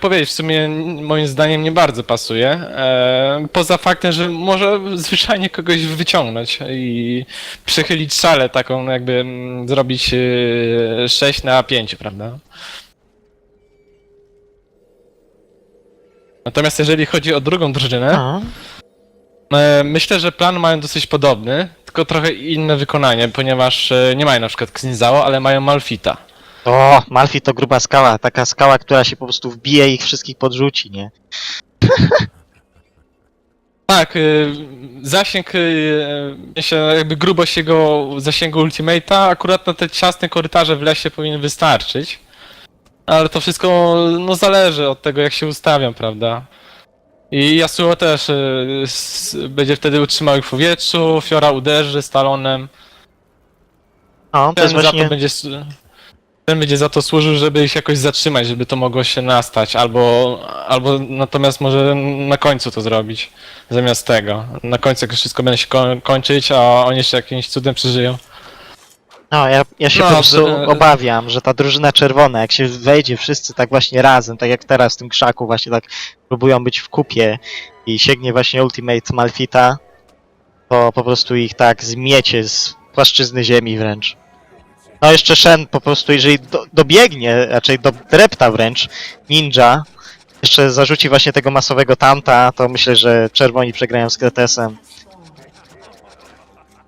powiedzieć, w sumie moim zdaniem nie bardzo pasuje. E, poza faktem, że może zwyczajnie kogoś wyciągnąć i przechylić szalę taką, jakby mm, zrobić e, 6 na 5, prawda? Natomiast jeżeli chodzi o drugą drużynę, No. e, myślę, że plan mają dosyć podobny, tylko trochę inne wykonanie, ponieważ e, nie mają na przykład Xinzao, ale mają Malfita. O, Malfi to gruba skała, taka skała, która się po prostu wbije i ich wszystkich podrzuci, nie? Tak, y, zasięg, y, myślę, jakby grubość jego zasięgu ultimate'a akurat na te ciasne korytarze w lesie powinien wystarczyć. Ale to wszystko no, zależy od tego, jak się ustawią, prawda? I Yasuo też y, s, będzie wtedy utrzymał ich w powietrzu, Fiora uderzy stalonem. No, to Ten jest za właśnie... to będzie, s- ten będzie za to służył, żeby ich jakoś zatrzymać, żeby to mogło się nastać, albo, albo natomiast może na końcu to zrobić, zamiast tego. Na końcu jak już wszystko będzie się ko- kończyć, a oni jeszcze jakimś cudem przeżyją. No, ja, ja się No, po prostu e- obawiam, że ta drużyna czerwona, jak się wejdzie wszyscy tak właśnie razem, tak jak teraz w tym krzaku, właśnie tak próbują być w kupie i sięgnie właśnie Ultimate Malfita, to po prostu ich tak zmiecie z płaszczyzny ziemi wręcz. No jeszcze Shen po prostu, jeżeli do, dobiegnie, raczej drepta wręcz, ninja, jeszcze zarzuci właśnie tego masowego tamta, to myślę, że czerwoni przegrają z Kretesem.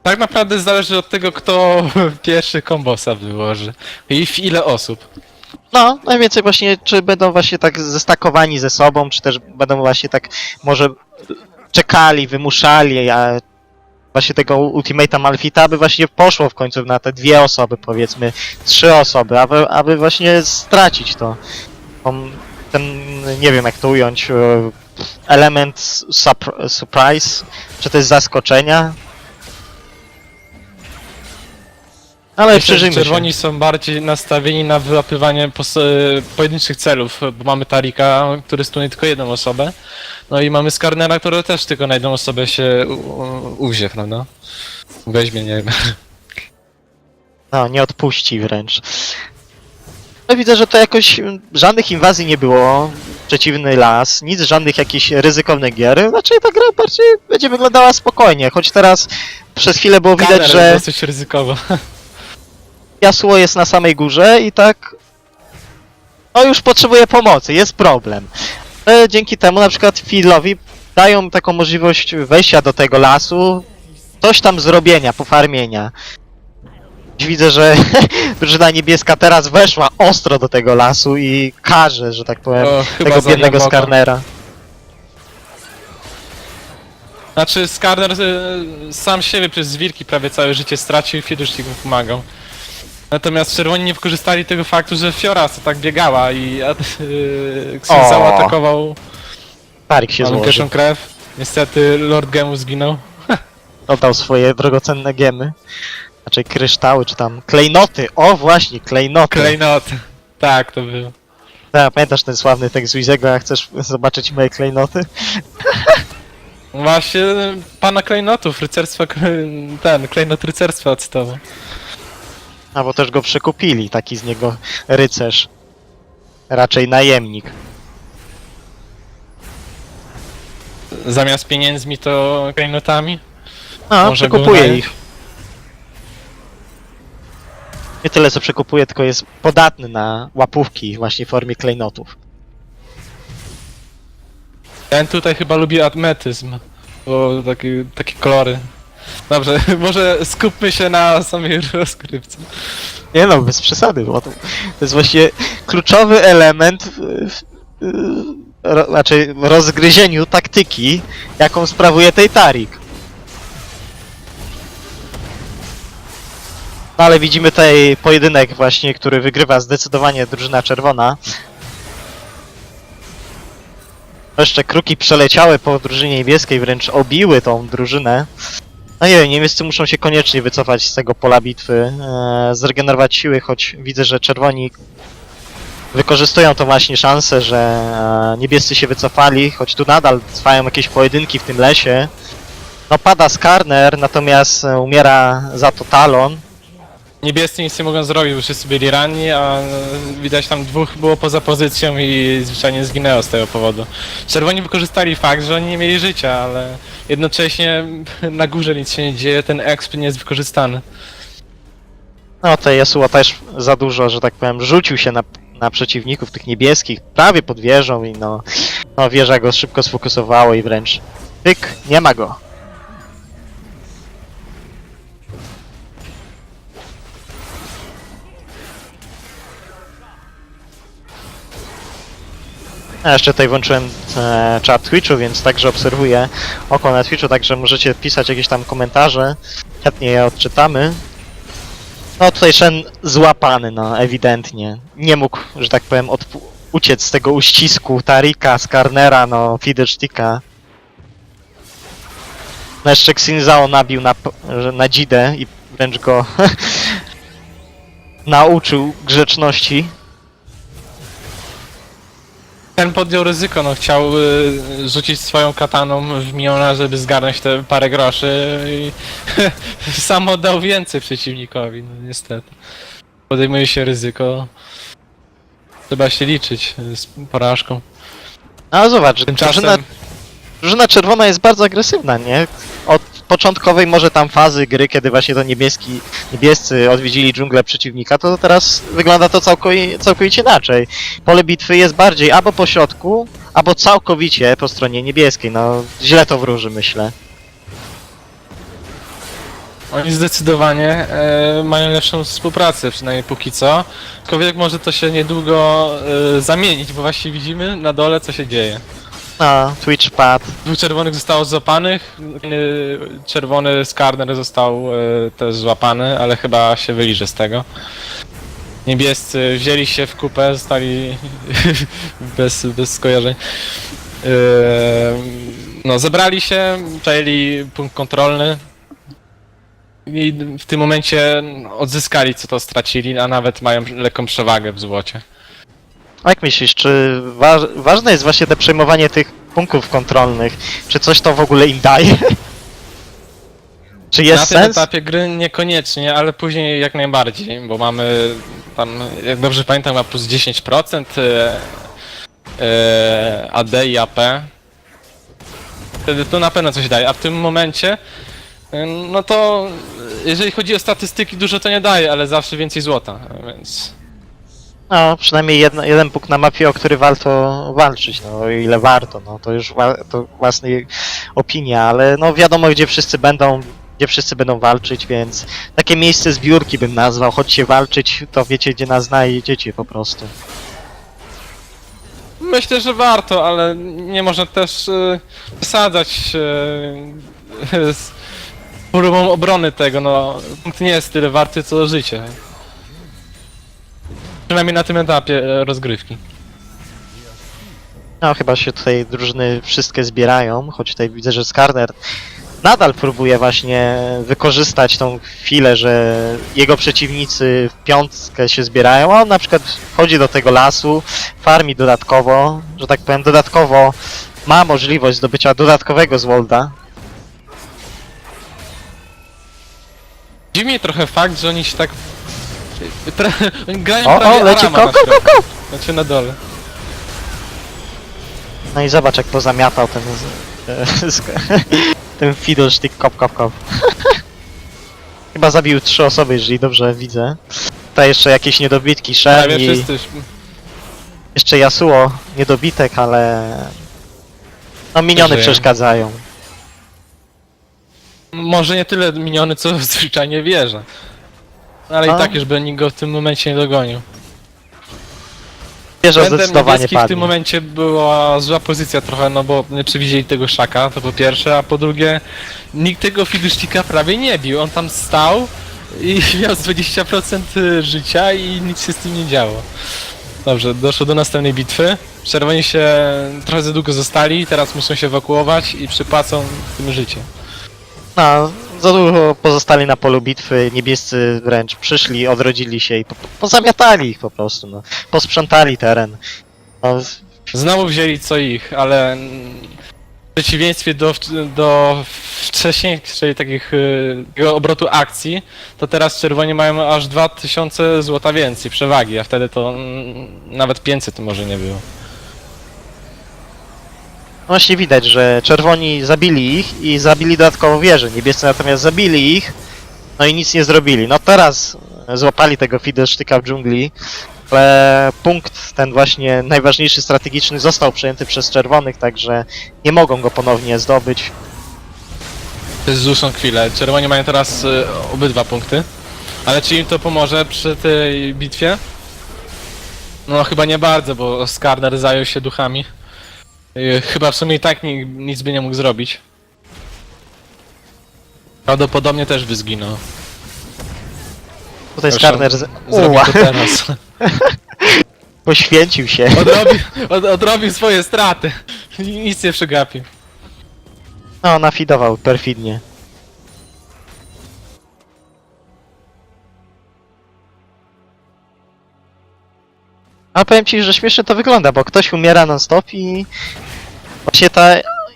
Tak naprawdę zależy od tego, kto pierwszy kombosa wyłoży i w ile osób. No, najwięcej właśnie, czy będą właśnie tak zestakowani ze sobą, czy też będą właśnie tak może czekali, wymuszali, a właśnie tego Ultimate'a Malfita, aby właśnie poszło w końcu na te dwie osoby, powiedzmy, trzy osoby, aby, aby właśnie stracić to. Ten, nie wiem jak to ująć, e, element surp- surprise, czy to jest zaskoczenia. Ale Myślę, że przeżyjmy się. czerwoni są bardziej nastawieni na wyłapywanie pos- e, pojedynczych celów, bo mamy Tarika, który stuje tylko jedną osobę. No i mamy Skarnera, który też tylko na jedną osobę się u- u- uwzie, prawda? Weźmie, nie wiem. No, nie odpuści wręcz. No widzę, że to jakoś mm, żadnych inwazji nie było. Przeciwny las, nic, żadnych jakichś ryzykownych gier. Znaczy ta gra bardziej będzie wyglądała spokojnie, choć teraz przez chwilę było widać, Skarner że dosyć ryzykowo. Yasuo jest na samej górze i tak... No już potrzebuje pomocy, jest problem. Ale dzięki temu na przykład Filowi dają taką możliwość wejścia do tego lasu, coś tam zrobienia, pofarmienia. Widzę, że drużyna niebieska teraz weszła ostro do tego lasu i karze, że tak powiem, O, chyba tego za biednego głęboko. Skarnera. Znaczy Skarner y, sam siebie przez zwirki prawie całe życie stracił i Fidusznik mu pomagał. Natomiast czerwoni nie wykorzystali tego faktu, że Fiora co tak biegała i yy, O. atakował Tarik się mamy złożył. pierwszą krew. Niestety Lord Gemu zginął. Oddał swoje drogocenne gemy. Znaczy kryształy, czy tam klejnoty. O właśnie, klejnoty. Klejnot. Tak, to był. Tak, pamiętasz ten sławny tekst Wizego, jak chcesz zobaczyć moje klejnoty? Właśnie pana klejnotów, rycerstwa, kle- ten, klejnot rycerstwa cytował. A bo też go przekupili, taki z niego rycerz. Raczej najemnik. Zamiast pieniędzmi to klejnotami. No, Może przekupuje był ich. Nie tyle co przekupuje, tylko jest podatny na łapówki właśnie w formie klejnotów. Ten tutaj chyba lubi admetyzm, bo takie, takie kolory. Dobrze, może skupmy się na samej rozgrywce. Nie no, bez przesady, bo to, to jest właśnie kluczowy element w, w, ro, znaczy rozgryzieniu taktyki, jaką sprawuje tej Tarik. No ale widzimy tutaj pojedynek właśnie, który wygrywa zdecydowanie drużyna czerwona. Jeszcze kruki przeleciały po drużynie niebieskiej, wręcz obiły tą drużynę. No nie wiem, niemieccy muszą się koniecznie wycofać z tego pola bitwy, e, zregenerować siły, choć widzę, że czerwoni wykorzystują to właśnie szansę, że e, niebiescy się wycofali, choć tu nadal trwają jakieś pojedynki w tym lesie. No pada Skarner, natomiast e, umiera za to Talon. Niebiescy nic nie mogą zrobić, bo wszyscy byli ranni, a widać tam dwóch było poza pozycją i zwyczajnie zginęło z tego powodu. Czerwoni wykorzystali fakt, że oni nie mieli życia, ale jednocześnie na górze nic się nie dzieje, ten exp nie jest wykorzystany. No to Yasuo też za dużo, że tak powiem, rzucił się na, na przeciwników tych niebieskich, prawie pod wieżą i no, no wieża go szybko sfokusowało i wręcz tyk, nie ma go. Ja jeszcze tutaj włączyłem e, czat Twitchu, więc także obserwuję oko na Twitchu, także możecie pisać jakieś tam komentarze. Chętnie je odczytamy. No tutaj Shen złapany, no ewidentnie. Nie mógł, że tak powiem, uciec z tego uścisku Tarika, Skarnera, no Fiddlesticka. No jeszcze Xinzao nabił na, na dzidę i wręcz go nauczył grzeczności. Ten podjął ryzyko, no chciał y, rzucić swoją kataną w Miona, żeby zgarnąć te parę groszy i sam oddał więcej przeciwnikowi, no niestety. Podejmuje się ryzyko. Trzeba się liczyć y, z porażką. No ale zobacz, że Tymczasem drużyna, drużyna czerwona jest bardzo agresywna, nie? Od początkowej może tam fazy gry, kiedy właśnie to niebieski, niebiescy odwiedzili dżunglę przeciwnika, to teraz wygląda to całkowicie, całkowicie inaczej. Pole bitwy jest bardziej albo po środku, albo całkowicie po stronie niebieskiej. No, źle to wróży, myślę. oni zdecydowanie e, mają lepszą współpracę, przynajmniej póki co. Aczkolwiek może to się niedługo e, zamienić, bo właśnie widzimy na dole co się dzieje. No, Twitch pad. Dwóch czerwonych zostało złapanych, czerwony Skarner został y, też złapany, ale chyba się wyliże z tego. Niebiescy wzięli się w kupę, zostali bez, bez skojarzeń. Y, No, zebrali się, przejęli punkt kontrolny i w tym momencie odzyskali co to stracili, a nawet mają lekką przewagę w złocie. A Jak myślisz, czy wa ważne jest właśnie te przejmowanie tych punktów kontrolnych? Czy coś to w ogóle im daje? czy jest na tym sens? etapie gry niekoniecznie, ale później jak najbardziej, bo mamy tam, jak dobrze pamiętam, ma plus 10% e, e, AD i AP. Wtedy to na pewno coś daje, a w tym momencie e, no to jeżeli chodzi o statystyki dużo to nie daje, ale zawsze więcej złota, więc No, przynajmniej jedno, jeden punkt na mapie, o który warto walczyć, no ile warto, no to już wa to własnej opinia, ale no wiadomo gdzie wszyscy będą, gdzie wszyscy będą walczyć, więc takie miejsce zbiórki bym nazwał, chodźcie walczyć, to wiecie gdzie nas znajdziecie po prostu. myślę, że warto, ale nie można też e, przesadzać e, z próbą obrony tego, no punkt nie jest tyle warty co życie. Przynajmniej na tym etapie e, rozgrywki. No chyba się tutaj drużyny wszystkie zbierają, choć tutaj widzę, że Skarner nadal próbuje właśnie wykorzystać tą chwilę, że jego przeciwnicy w piątkę się zbierają, a on na przykład wchodzi do tego lasu, farmi dodatkowo, że tak powiem, dodatkowo ma możliwość zdobycia dodatkowego Zwolda. Dziwi mnie trochę fakt, że oni się tak... Pra... Oni grają O, prawie o, leci Arama ko, na ko, środku. ko! Znaczy na dole. No i zobacz jak pozamiatał ten z- e, sk- ten fiddlestick kop kop kop. Chyba zabił trzy osoby, jeżeli dobrze widzę. Tutaj jeszcze jakieś niedobitki, Shen Prawie i... wszyscy... Jeszcze Yasuo, niedobitek, ale... No miniony przeszkadzają. Może nie tyle miniony, co zwyczajnie wieża. Ale A? i tak już by nikt go w tym momencie nie dogonił. Wieża Względem zdecydowanie niebieskich w tym momencie była zła pozycja trochę, no bo nie przewidzieli tego szaka, to po pierwsze, a po drugie nikt tego fiduszcika prawie nie bił. On tam stał i miał z 20% życia i nic się z tym nie działo. Dobrze, doszło do następnej bitwy. Czerwoni się trochę za długo zostali, teraz muszą się ewakuować i przypłacą tym życie. No, za dużo pozostali na polu bitwy, niebiescy wręcz przyszli, odrodzili się i po, po, pozamiatali ich po prostu, no. Posprzątali teren. No, Znowu wzięli co ich, ale W przeciwieństwie do, do wcześniejszej takich y, obrotu akcji, to teraz czerwoni mają aż 2000 złota więcej przewagi, a wtedy to nawet 500 to może nie było. Właśnie widać, że czerwoni zabili ich i zabili dodatkowo wieżę. Niebiescy natomiast zabili ich, no i nic nie zrobili. No teraz e, złapali tego Fiddlesticka w dżungli, ale punkt ten właśnie najważniejszy strategiczny został przejęty przez czerwonych, także nie mogą go ponownie zdobyć. Dłuższą chwilę. Czerwoni mają teraz y, obydwa punkty. Ale czy im to pomoże przy tej bitwie? No chyba nie bardzo, bo Skarner zajął się duchami. Y, Chyba w sumie i tak ni nic by nie mógł zrobić. Prawdopodobnie też by zginął. Tutaj Skarner z... Zrobił Uła, to teraz. poświęcił się. Odrobił, od, odrobił swoje straty. I Nic nie przegapił. No, nafidował perfidnie. A powiem ci, że śmiesznie to wygląda, bo ktoś umiera non-stop i właśnie ta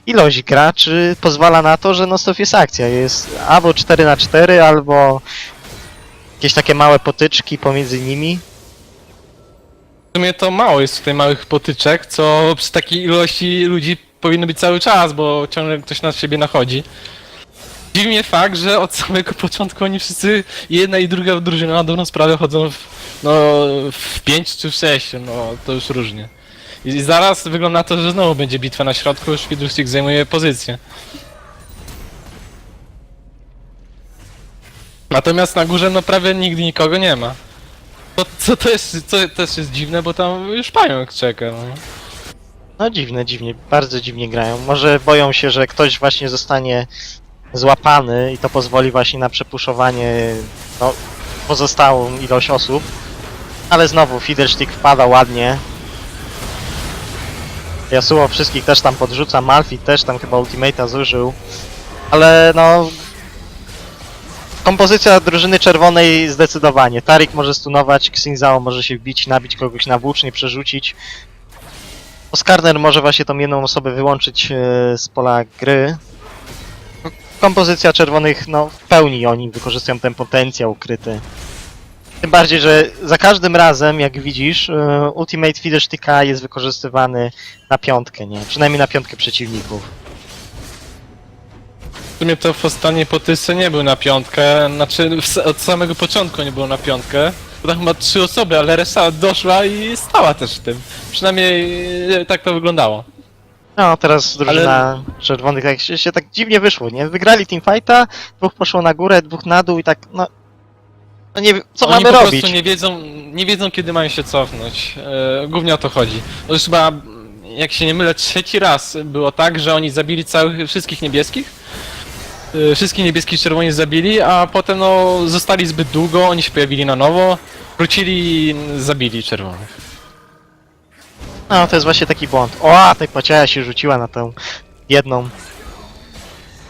ilość graczy pozwala na to, że non-stop jest akcja. Jest albo 4 na 4 albo jakieś takie małe potyczki pomiędzy nimi. W sumie to mało jest tutaj małych potyczek, co przy takiej ilości ludzi powinno być cały czas, bo ciągle ktoś na siebie nachodzi. Dziwi mnie fakt, że od samego początku oni wszyscy, jedna i druga drużyna na dobrą sprawę chodzą w, no, w 5 czy w 6, no to już różnie. I zaraz wygląda to, że znowu będzie bitwa na środku, już Fiddlestick zajmuje pozycję. Natomiast na górze no prawie nigdy nikogo nie ma. To, co to jest, co też jest dziwne, bo tam już pająk czeka. No. No dziwne, dziwnie, bardzo dziwnie grają. Może boją się, że ktoś właśnie zostanie złapany i to pozwoli właśnie na przepuszowanie no, pozostałą ilość osób. Ale znowu Fiddlestick wpada ładnie. Yasuo wszystkich też tam podrzuca, Malfi też tam chyba ultimate'a zużył. Ale no... Kompozycja drużyny czerwonej zdecydowanie. Tarik może stunować, Xinzao może się wbić, nabić kogoś na włócznie, przerzucić. Oskarner może właśnie tą jedną osobę wyłączyć e, z pola gry. Kompozycja czerwonych, no w pełni oni wykorzystują ten potencjał ukryty. Tym bardziej, że za każdym razem, jak widzisz, e, Ultimate Fiddlesticka jest wykorzystywany na piątkę, nie? Przynajmniej na piątkę przeciwników. W sumie to w ostatniej potysce nie był na piątkę, znaczy od samego początku nie było na piątkę. Bo tam chyba trzy osoby, ale reszta doszła i stała też w tym. Przynajmniej e, tak to wyglądało. No, teraz drużyna czerwonych tak się, się tak dziwnie wyszło, nie? Wygrali teamfighta, dwóch poszło na górę, dwóch na dół i tak, no... No nie co Oni mamy po robić? prostu nie wiedzą, nie wiedzą kiedy mają się cofnąć. E, głównie o to chodzi. To już chyba, jak się nie mylę, trzeci raz było tak, że oni zabili całych, wszystkich niebieskich. E, wszystkich niebieskich czerwoni zabili, a potem no zostali zbyt długo, oni się pojawili na nowo, wrócili i zabili czerwonych. No, to jest właśnie taki błąd. O, a tej pociaja się rzuciła na tą biedną.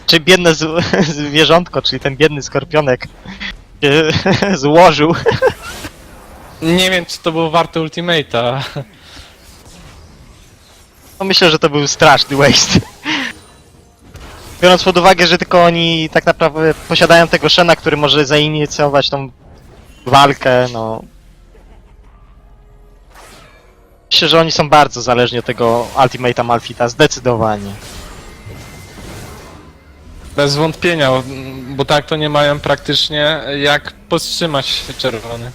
Czy biedne z, zwierzątko, czyli ten biedny skorpionek złożył. Nie wiem czy to było warte ultimate'a. No myślę, że to był straszny waste. Biorąc pod uwagę, że tylko oni tak naprawdę posiadają tego Shena, który może zainicjować tą walkę, no. Myślę, że oni są bardzo zależni od tego Ultimate'a Malfita, zdecydowanie. Bez wątpienia, bo tak to nie mają praktycznie jak powstrzymać czerwony.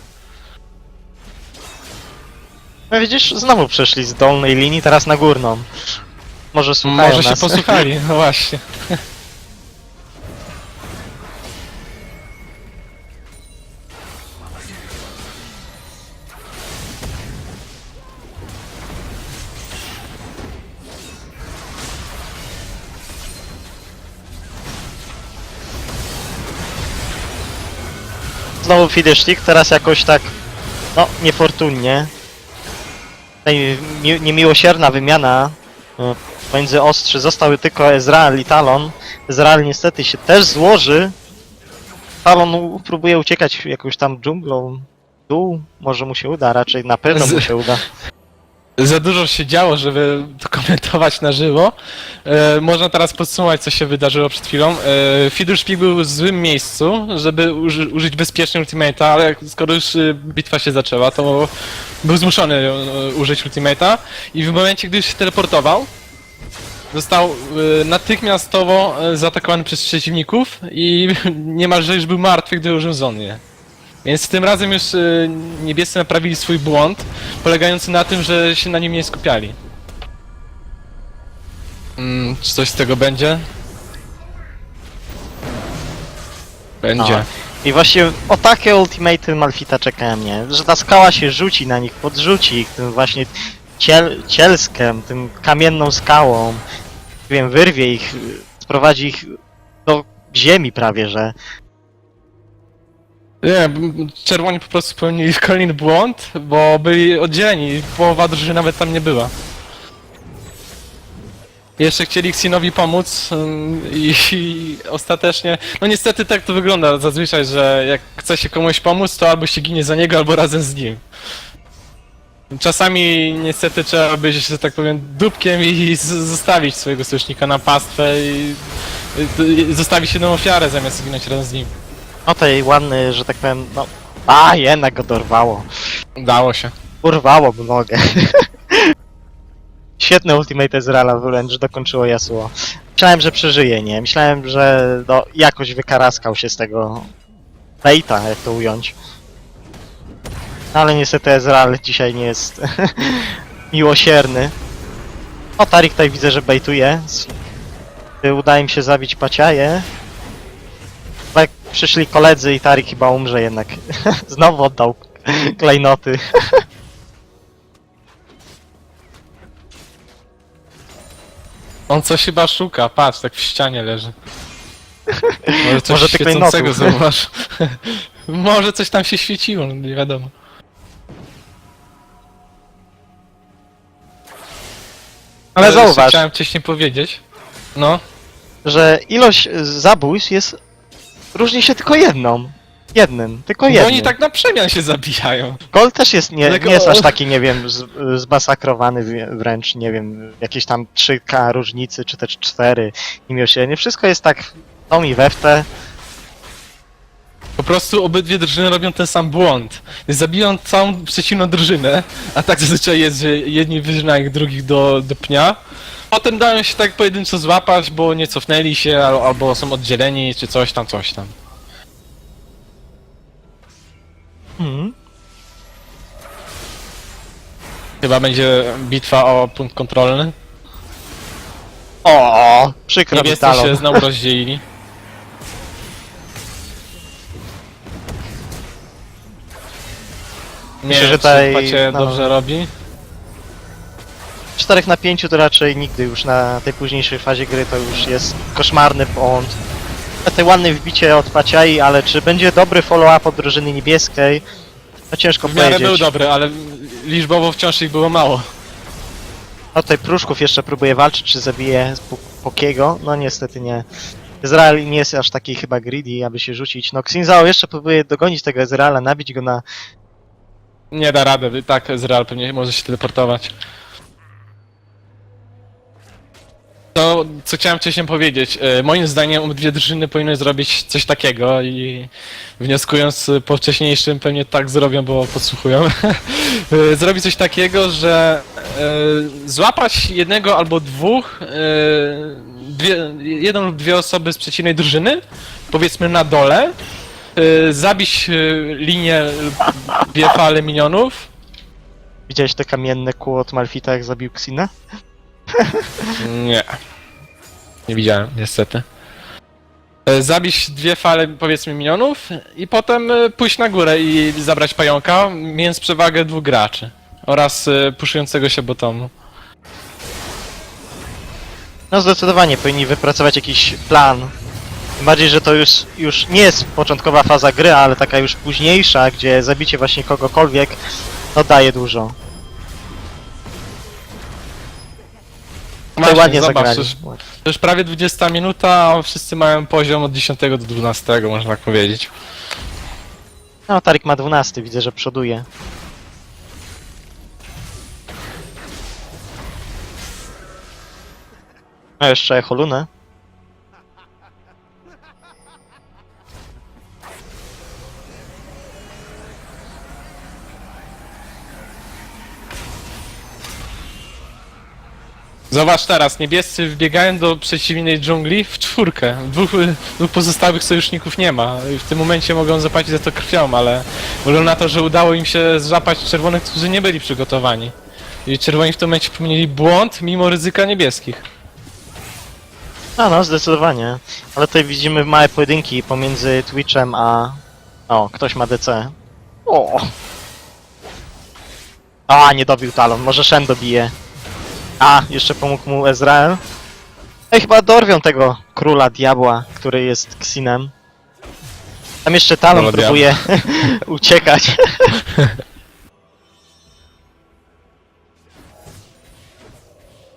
No widzisz, znowu przeszli z dolnej linii, teraz na górną. Może słuchają Może się nas. posłuchali, no właśnie. Znowu Fiddlestick, teraz jakoś tak, no, niefortunnie. Mi niemiłosierna wymiana e, pomiędzy ostrzy. Zostały tylko Ezreal i Talon. Ezreal niestety się też złoży. Talon próbuje uciekać jakąś tam dżunglą. w Dół, może mu się uda, raczej na pewno mu się uda. Za dużo się działo, żeby to komentować na żywo. E, można teraz podsumować, co się wydarzyło przed chwilą. E, Fiddlespeak był w złym miejscu, żeby uży, użyć bezpiecznie ultimate'a, ale skoro już e, bitwa się zaczęła, to był zmuszony e, użyć ultimate'a i w momencie, gdy już się teleportował, został e, natychmiastowo e, zaatakowany przez przeciwników i niemalże już był martwy, gdy użył Zonię. Więc tym razem już y, niebiescy naprawili swój błąd, polegający na tym, że się na nim nie skupiali. Mm, czy coś z tego będzie? Będzie. No. I właśnie o takie ultimate Malfita czekałem, nie? Że ta skała się rzuci na nich, podrzuci ich tym właśnie ciel, cielskiem, tym kamienną skałą. Nie wiem, wyrwie ich, sprowadzi ich do ziemi prawie, że. Nie, czerwoni po prostu popełnili kolejny błąd, bo byli oddzieleni, połowa drużyny nawet tam nie była. Jeszcze chcieli Xinowi pomóc ym, i, ostatecznie, no niestety tak to wygląda zazwyczaj, że jak chce się komuś pomóc, to albo się ginie za niego, albo razem z nim. Czasami niestety trzeba być, że tak powiem, dupkiem i zostawić swojego sojusznika na pastwę i, i, i zostawić jedną ofiarę zamiast ginąć razem z nim. No tej ładny, że tak powiem, no. A, jednak go dorwało. Udało się. Urwało mu nogę. Świetne ultimate Ezreala wręcz dokończyło Yasuo. Myślałem, że przeżyje, nie? Myślałem, że no, jakoś wykaraskał się z tego fejta, jak to ująć. Ale niestety Ezreal dzisiaj nie jest miłosierny. O, Tarik tutaj widzę, że bejtuje. S- Udaje mi się zabić Paciaję. Przyszli koledzy i Tarik chyba umrze jednak. Znowu oddał klejnoty. On coś chyba szuka, patrz, tak w ścianie leży. Może coś Może tylko świecącego zauważ. Może coś tam się świeciło, no nie wiadomo. Ale jeszcze zauważ, Chciałem wcześniej powiedzieć. No, że ilość y, zabójstw jest... różni się tylko jedną. Jednym, tylko bo jednym. oni tak na przemian się zabijają. Gol też jest nie, Tylko- nie jest aż taki, nie wiem, z, zmasakrowany wrę- wręcz, nie wiem, jakieś tam 3K różnicy, czy też 4 niemiłosiernie. Wszystko jest tak tą i we w te. Po prostu obydwie drużyny robią ten sam błąd. Zabiją całą przeciwną drużynę, a tak zazwyczaj jest, że jedni wyżynają drugich do, do pnia. Potem dają się tak pojedynczo złapać, bo nie cofnęli się, al- albo są oddzieleni, czy coś tam, coś tam. Mhm. Chyba będzie bitwa o punkt kontrolny. O, przykro mi Niebiescy talon. się znowu rozdzielili. Nie Myślę, wiem, że czy tutaj- Pacie no. dobrze robi. 4 na 5 to raczej nigdy już na tej późniejszej fazie gry to już jest koszmarny błąd. Te ładne wbicie od Paciai, ale czy będzie dobry follow-up od drużyny niebieskiej? No ciężko W miarę powiedzieć. był dobry, ale liczbowo wciąż ich było mało. No tutaj Pruszków jeszcze próbuje walczyć, czy zabije Pokiego. No niestety nie. Izrael nie jest aż taki chyba greedy, aby się rzucić. No Xinzao jeszcze próbuje dogonić tego Izraela, nabić go na... Nie da rady, tak Ezreal pewnie może się teleportować. To, co chciałem wcześniej powiedzieć, e, moim zdaniem obydwie drużyny powinny zrobić coś takiego i wnioskując po wcześniejszym pewnie tak zrobią, bo podsłuchują. E, Zrobić coś takiego, że e, złapać jednego albo dwóch, dwie, jedną lub dwie osoby z przeciwnej drużyny, powiedzmy na dole, zabić linię lub dwie fale minionów. Widziałeś te kamienne kół od Malfita, jak zabił Xina? Nie. Nie widziałem, niestety. E, Zabić dwie fale, powiedzmy, minionów i potem e, pójść na górę i zabrać pająka, mając przewagę dwóch graczy. Oraz e, puszującego się botonu. No zdecydowanie powinni wypracować jakiś plan. Tym bardziej, że to już, już nie jest początkowa faza gry, ale taka już późniejsza, gdzie zabicie właśnie kogokolwiek, no daje dużo. Właśnie, ładnie zobacz, zagrali. Przecież, prawie 20 minuta, a wszyscy mają poziom od 10 do 12, można tak powiedzieć. No, Tarik ma 12, widzę, że przoduje. No, jeszcze Echolunę. Zobacz teraz, niebiescy wbiegają do przeciwnej dżungli w czwórkę. Dwóch, dwóch pozostałych sojuszników nie ma. I w tym momencie mogą zapłacić za to krwią, ale wygląda na to, że udało im się złapać czerwonych, którzy nie byli przygotowani. I czerwoni w tym momencie popełnili błąd mimo ryzyka niebieskich. A no, zdecydowanie. Ale tutaj widzimy małe pojedynki pomiędzy Twitchem a... O, ktoś ma DC. O! A, nie dobił Talon. Może Shen dobije. A, jeszcze pomógł mu Ezrael. No i chyba dorwią tego króla diabła, który jest Xinem. Tam jeszcze Talon Króla próbuje uciekać.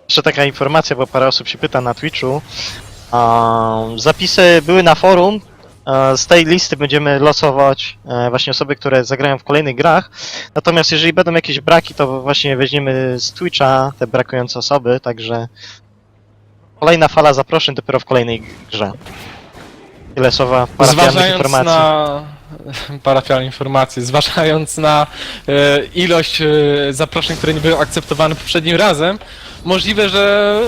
Jeszcze taka informacja, bo parę osób się pyta na Twitchu. Um, zapisy były na forum. E, Z tej listy będziemy losować e, właśnie osoby, które zagrają w kolejnych grach. Natomiast jeżeli będą jakieś braki, to właśnie weźmiemy z Twitcha te brakujące osoby, także kolejna fala zaproszeń dopiero w kolejnej grze. Tyle słowa parafialnych Zważając informacji. na parafialne informacje, zważając na e, ilość e, zaproszeń, które nie były akceptowane poprzednim razem, możliwe, że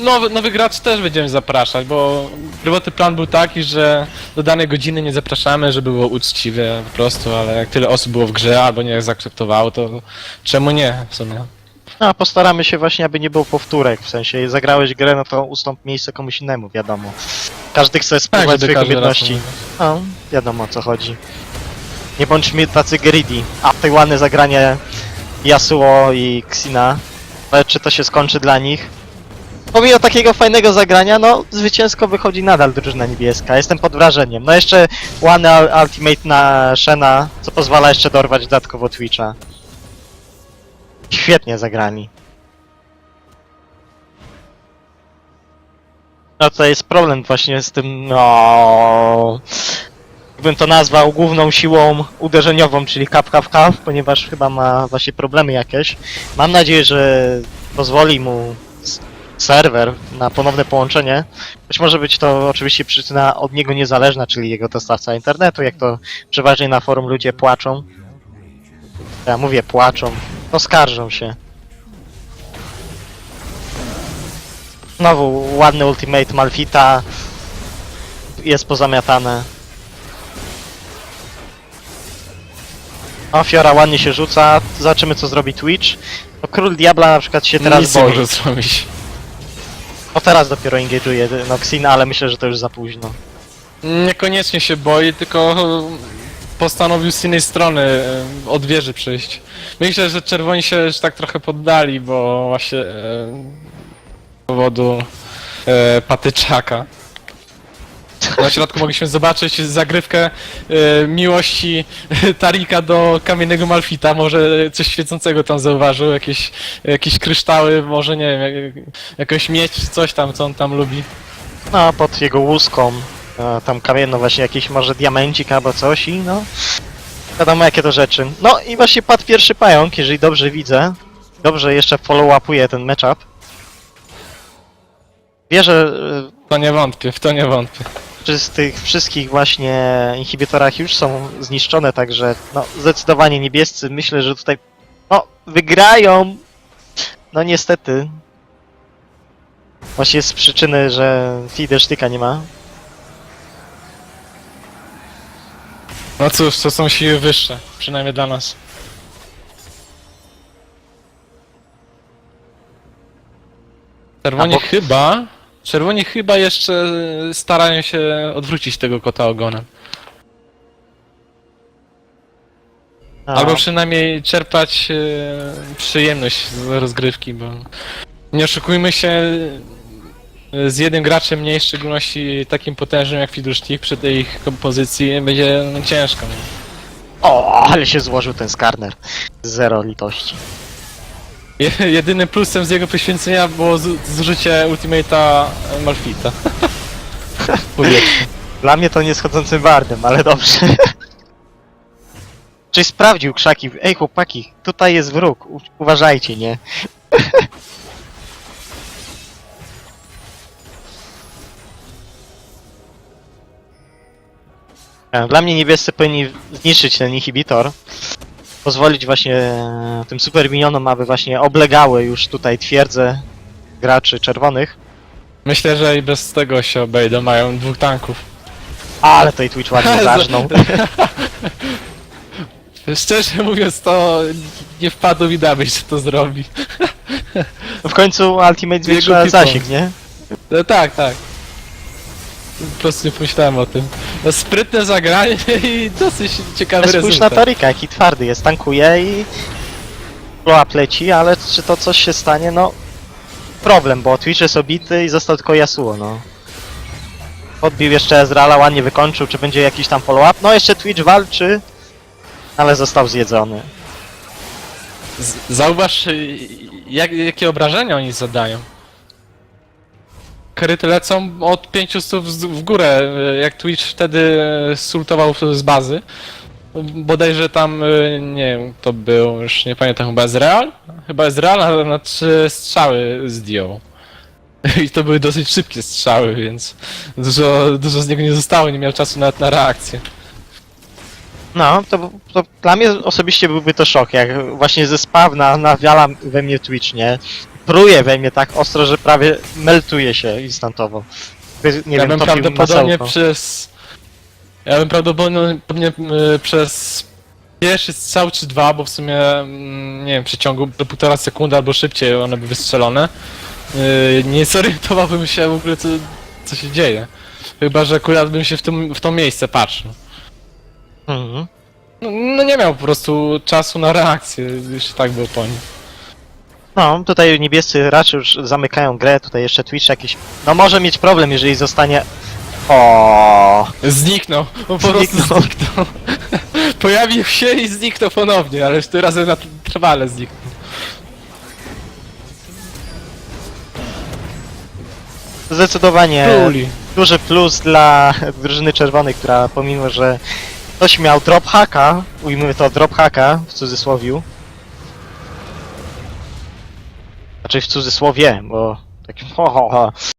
nowy, nowy gracz też będziemy zapraszać, bo pierwotny plan był taki, że do danej godziny nie zapraszamy, żeby było uczciwe po prostu, ale jak tyle osób było w grze albo nie zaakceptowało, to czemu nie w sumie? No, a postaramy się właśnie, aby nie było powtórek, w sensie zagrałeś grę, no to ustąp miejsce komuś innemu, wiadomo. Każdy chce spróbować Tak, żeby swoich każdy raz. No, wiadomo o co chodzi. Nie bądźmy tacy greedy. A tutaj ładne zagranie Yasuo i Xina. Ale czy to się skończy dla nich? Pomimo takiego fajnego zagrania, no zwycięsko wychodzi nadal drużyna niebieska. Jestem pod wrażeniem. No jeszcze ul- ultimate na Shena, co pozwala jeszcze dorwać dodatkowo Twitcha. Świetnie zagrani. No to jest problem właśnie z tym, no... Jakbym to nazwał główną siłą uderzeniową, czyli kap, kap, kap, ponieważ chyba ma właśnie problemy jakieś. Mam nadzieję, że pozwoli mu serwer na ponowne połączenie. Być może być to oczywiście przyczyna od niego niezależna, czyli jego dostawca internetu, jak to przeważnie na forum ludzie płaczą. Ja mówię płaczą, no skarżą się. Znowu ładny ultimate Malfita. Jest pozamiatane. O, Fiora ładnie się rzuca. Zobaczymy co zrobi Twitch. No, Król Diabla na przykład się teraz Nic nie boi. może zrobić. No teraz dopiero engage'uje Noxin, ale myślę, że to już za późno. Niekoniecznie się boi, tylko postanowił z innej strony od wieży przyjść. Myślę, że czerwoni się już tak trochę poddali, bo właśnie z powodu e, patyczaka. Na środku mogliśmy zobaczyć zagrywkę e, miłości Tarika do kamiennego Malfita. Może coś świecącego tam zauważył, jakieś, jakieś kryształy, może nie wiem, jak, jakąś miedź, coś tam, co on tam lubi. No, pod jego łuską. e, Tam kamienno właśnie jakiś może diamencik albo coś i no... Wiadomo jakie to rzeczy. No i właśnie padł pierwszy pająk, jeżeli dobrze widzę. Dobrze jeszcze follow-upuje ten matchup. Wierzę, e, to nie wątpię, w to nie wątpię. Że z tych wszystkich właśnie inhibitorach już są zniszczone, także no zdecydowanie niebiescy. Myślę, że tutaj no wygrają. No niestety. Właśnie z przyczyny, że Fidersztyka nie ma. No cóż, to są siły wyższe, przynajmniej dla nas. Czerwoni A bo- chyba... Czerwoni chyba jeszcze starają się odwrócić tego kota ogonem. A, Albo przynajmniej czerpać e, przyjemność z rozgrywki, bo... Nie oszukujmy się, e, z jednym graczem mniej, w szczególności takim potężnym jak Fidusztik przy tej ich kompozycji będzie no, ciężko. Nie? O, ale się złożył ten skarner. Zero litości. Jedynym plusem z jego poświęcenia było zużycie ultimate'a Malfita. Dla mnie to nie schodzącym wardem, ale dobrze. Czyś sprawdził krzaki? Ej chłopaki, tutaj jest wróg, u- uważajcie, nie? Dla mnie niebiescy powinni zniszczyć ten inhibitor. Pozwolić właśnie e, tym super minionom, aby właśnie oblegały już tutaj twierdzę graczy czerwonych. Myślę, że i bez tego się obejdą, mają dwóch tanków. Ale tutaj Twitch ładnie zarżnął. Szczerze mówiąc, to nie wpadło mi na myśl, że to zrobi. W końcu Ultimate zwiększa zasięg, nie? No tak, tak. Po prostu nie pomyślałem o tym. No, sprytne zagranie i dosyć ciekawy Ale spójrz na rezultat. Torika, jaki twardy jest, tankuje i blow leci, ale czy to coś się stanie? No problem, bo Twitch jest obity i został tylko Yasuo, no. Podbił jeszcze Ezreala, ładnie wykończył, czy będzie jakiś tam follow-up? No jeszcze Twitch walczy, ale został zjedzony. Z- Zauważ, y, jak, jakie obrażenia oni zadają. Kryty lecą od 500 w górę, y, jak Twitch wtedy y, sultował z bazy. Bodajże tam, y, nie wiem, to był, już nie pamiętam, chyba Ezreal? Chyba Ezreal na, na trzy strzały zdjął. I to były dosyć szybkie strzały, więc dużo, dużo z niego nie zostało, nie miał czasu nawet na reakcję. No, to, to dla mnie osobiście byłby to szok, jak właśnie ze spawna nawiala we mnie Twitch, nie? Pruje we mnie tak ostro, że prawie meltuje się instantowo. Nie ja wiem, bym topił prawdopodobnie masełko. przez. Ja bym prawdopodobnie y, przez pierwszy strzał czy dwa, bo w sumie mm, nie wiem, w przeciągu półtora sekundy albo szybciej one by wystrzelone. y, Nie zorientowałbym się w ogóle co, co się dzieje. Chyba, że akurat bym się w, tym, w to miejsce patrzył. Mhm. No, no nie miał po prostu czasu na reakcję, już i tak było po nim. No, tutaj niebiescy raczej już zamykają grę, tutaj jeszcze Twitch jakiś... No może mieć problem, jeżeli zostanie... O, Zniknął, po prostu Zniknął. zniknął. Pojawił się i zniknął ponownie, ale już tym razem na trwale zniknął. Zdecydowanie Króli. duży plus dla drużyny czerwonej, która pomimo, że ktoś miał drop hacka, ujmujmy to drop hacka w cudzysłowiu. Znaczy w cudzysłowie, bo takim ho, ho, ho.